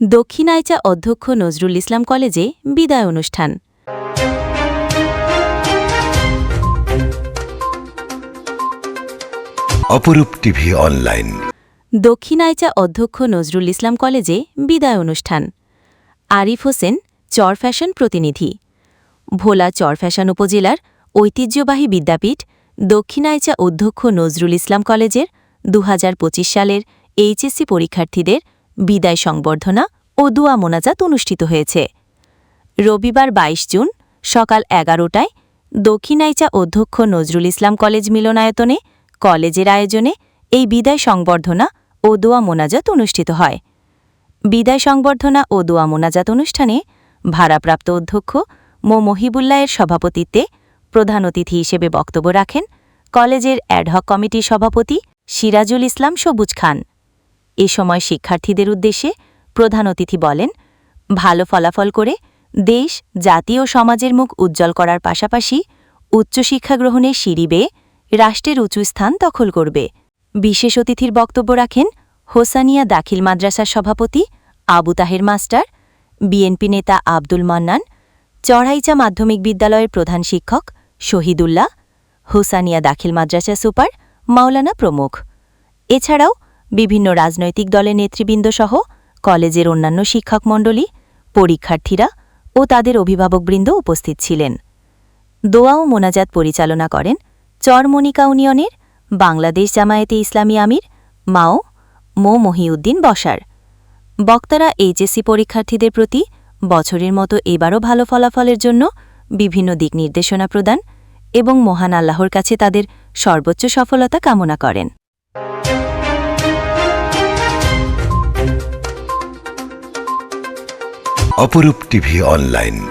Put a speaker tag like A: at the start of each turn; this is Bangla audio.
A: দক্ষিণাইচা অধ্যক্ষ নজরুল ইসলাম কলেজে বিদায় অনুষ্ঠান।
B: অপরূপ টিভি অনলাইন।
A: দক্ষিণাইচা অধ্যক্ষ নজরুল ইসলাম কলেজে বিদায় অনুষ্ঠান। আরিফ হোসেন চর ফ্যাশন প্রতিনিধি। ভোলা চর ফ্যাশন উপজেলার ঐতিহ্যবাহী বিদ্যাপীঠ দক্ষিণাইচা অধ্যক্ষ নজরুল ইসলাম কলেজের দু হাজার পঁচিশ সালের এইচএসসি পরীক্ষার্থীদের বিদায় সংবর্ধনা ও দুয়া মোনাজাত অনুষ্ঠিত হয়েছে। রবিবার ২২ জুন সকাল এগারোটায় দক্ষিণাইচা অধ্যক্ষ নজরুল ইসলাম কলেজ মিলনায়তনে কলেজের আয়োজনে এই বিদায় সংবর্ধনা ও দোয়া মোনাজাত অনুষ্ঠিত হয়। বিদায় সংবর্ধনা ও দোয়া মোনাজাত অনুষ্ঠানে ভাড়াপ্রাপ্ত অধ্যক্ষ মো মহিবুল্লাহের সভাপতিত্বে প্রধান অতিথি হিসেবে বক্তব্য রাখেন কলেজের অ্যাডহক কমিটির সভাপতি সিরাজুল ইসলাম সবুজ খান। এ সময় শিক্ষার্থীদের উদ্দেশ্যে প্রধান অতিথি বলেন, ভালো ফলাফল করে দেশ, জাতি ও সমাজের মুখ উজ্জ্বল করার পাশাপাশি উচ্চশিক্ষা গ্রহণের সিঁড়ি বেয়ে রাষ্ট্রের উঁচু স্থান দখল করবে। বিশেষ অতিথির বক্তব্য রাখেন হোসানিয়া দাখিল মাদ্রাসার সভাপতি আবু তাহের মাস্টার, বিএনপি নেতা আব্দুল মান্নান, চড়াইচা মাধ্যমিক বিদ্যালয়ের প্রধান শিক্ষক শহীদুল্লাহ, হোসানিয়া দাখিল মাদ্রাসা সুপার মাওলানা প্রমুখ। এছাড়াও বিভিন্ন রাজনৈতিক দলের নেতৃবৃন্দসহ কলেজের অন্যান্য শিক্ষকমণ্ডলী পরীক্ষার্থীরা ও তাদের অভিভাবকবৃন্দ উপস্থিত ছিলেন। দোয়া ও মোনাজাত পরিচালনা করেন চরমনিকা ইউনিয়নের বাংলাদেশ জামায়াতে ইসলামী আমির মাও মো মহিউদ্দিন বসার। বক্তারা এইচএসসি পরীক্ষার্থীদের প্রতি বছরের মতো এবারও ভালো ফলাফলের জন্য বিভিন্ন দিক নির্দেশনা প্রদান এবং মহান আল্লাহর কাছে তাদের সর্বোচ্চ সফলতা কামনা করেন।
B: অপরূপ টিভি অনলাইন।